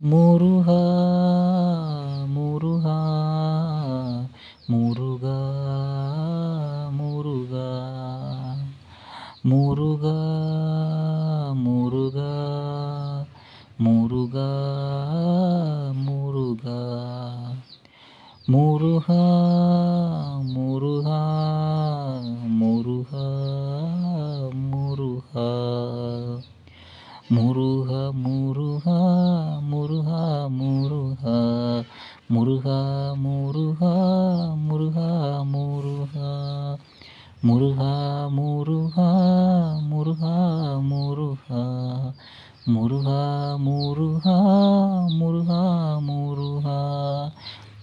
முருகா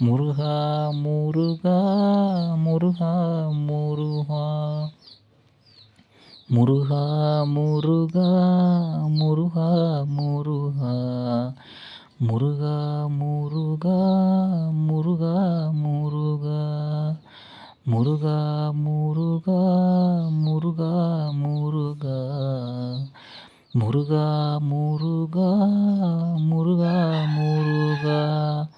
모르하 모르가 모르하 모르하 모르하 모르가 모르하 모르하. 모르가 모르가 모르가 모르가. 모르가 모르가 모르가 모르가. 모르가 모르가 모르가 모르가.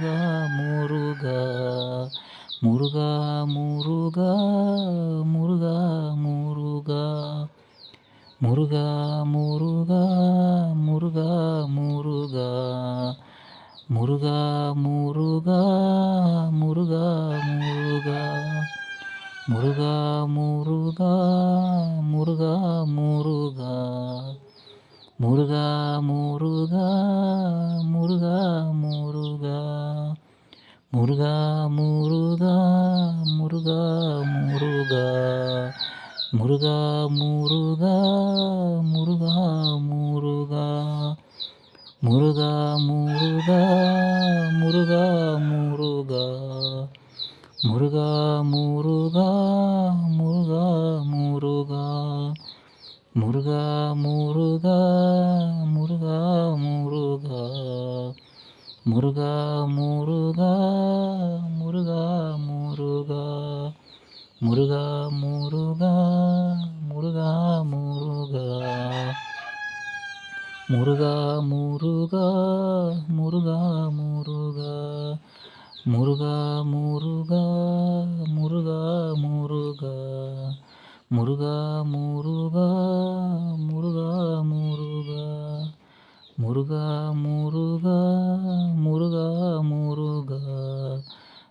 మురుగా ಮುರುಘಾ ಮೂರು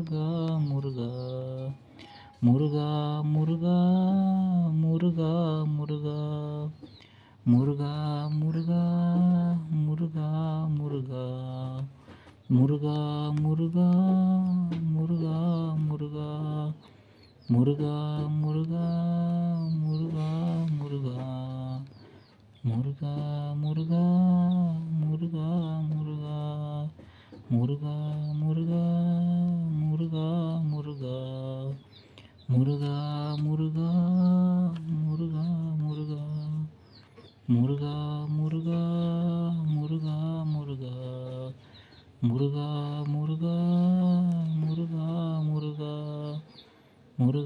முருகா முருகா முருகா முருகா முருகா முருகா முருகா முருகா முருகா முருகா முருகா ಮೂರು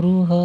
முருகா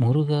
முருகா